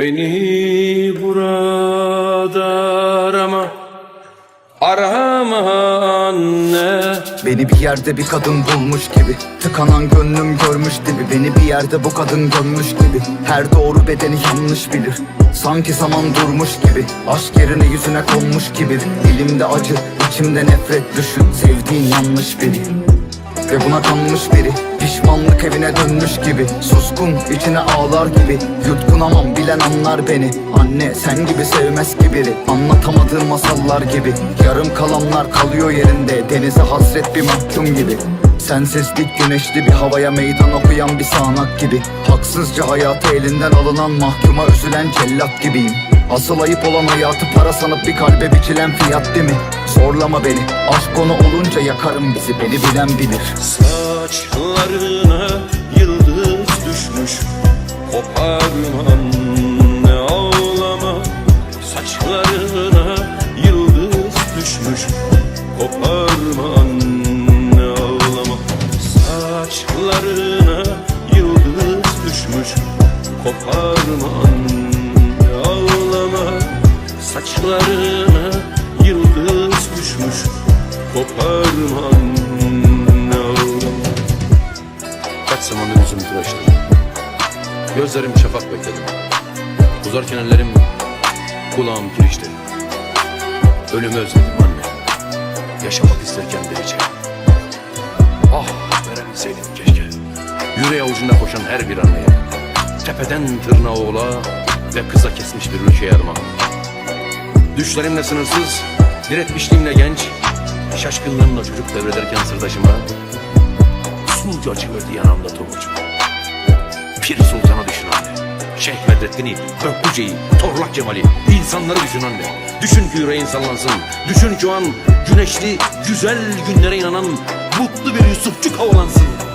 Beni burada arama. Arama anne. Beni bir yerde bir kadın bulmuş gibi. Tıkanan gönlüm görmüş gibi Beni bir yerde bu kadın gömmüş gibi. Her doğru bedeni yanlış bilir. Sanki zaman durmuş gibi. Aşk yerine yüzüne konmuş gibi. Dilimde acı, içimde nefret düşün. Sevdiğin yanlış biri ve buna kanmış biri Pişmanlık evine dönmüş gibi. Suskun içine ağlar gibi. Yutkunamam bilen anlar beni. Anne sen gibi sevmez ki biri. Anlatamadığım masallar gibi. Yarım kalanlar kalıyor yerinde. Denize hasret bir mahkum gibi. Sensizlik güneşli bir havaya meydan okuyan bir sağanak gibi. Haksızca hayatı elinden alınan mahkuma üzülen cellat gibiyim Asıl ayıp olan hayatı para sanıp bir kalbe biçilen fiyat değil mi? Zorlama beni. Aşk konu olunca yakarım bizi. Beni bilen bilir. Saçlarına yıldız düşmüş. Koparma anne ağlama. Saçlarına yıldız düşmüş. Koparma anne ağlama. Saçlarına yıldız düşmüş. Koparma anne. ağlama Saçlarına yıldız düşmüş. Koparma anne ağlama Kaç zamandır yüzümü tıraşladım Gözlerim şafak bekledim. Uzarken ellerim Kulağım kirişti. Ölümü özledim anne. Yaşamak isterken delice Ah verebilseydim keşke. Yüreği avucunda koşan her bir anneye. Tepeden tırnağa oğla Ve kıza kesmiş bir ülkeye armağan Düşlerimle sınırsız Diretmişliğimle genç Şaşkınlığımla çocuk devrederken sırdaşıma Sulca açıverdi yanamda tomucum Pir Sultan'ı düşün anne. Şeyh Bedrettin'i, Gökbuce'yi, Torlak Cemal'i insanları düşün anne. Düşün ki yüreğin sallansın. Düşün o an güneşli, güzel günlere inanan Mutlu bir Yusufçuk havalansın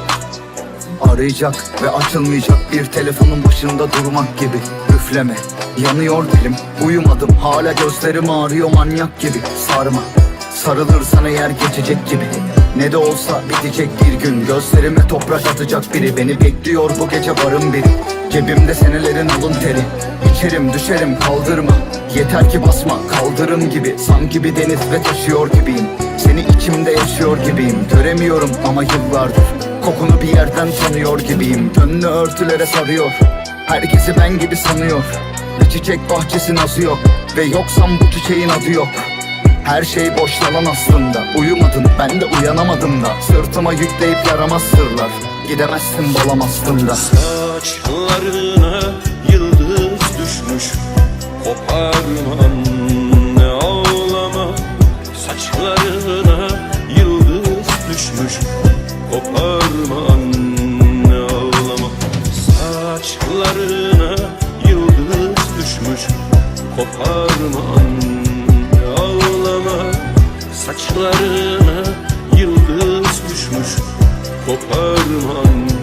Arayacak ve açılmayacak bir telefonun başında durmak gibi. Üfleme, yanıyor dilim. Uyumadım hala gözlerim ağrıyor manyak gibi. Sarma, sarılırsan eğer geçecek gibi. Ne de olsa bitecek bir gün. Gözlerime toprak atacak biri. Beni bekliyor bu gece varım biri. Cebimde senelerin alın teri. İçerim düşerim kaldırma. Yeter ki basma kaldırım gibi. Sanki bir deniz ve taşıyor gibiyim. Seni içimde yaşıyor gibiyim. Göremiyorum ama yıllardır Kokunu bir yerden tanıyor gibiyim. Gönlü örtülere sarıyor. Herkesi ben gibi sanıyor. Bir çiçek bahçesi nazı yok. Ve yoksam bu çiçeğin adı yok. Her şey boş aslında. Uyumadın ben de uyanamadım da. Sırtıma yükleyip yaramaz sırlar. Gidemezsin balam aslında Saçlarına yıldız düşmüş Koparma anne ağlama. Saçlarına yıldız düşmüş Koparma anne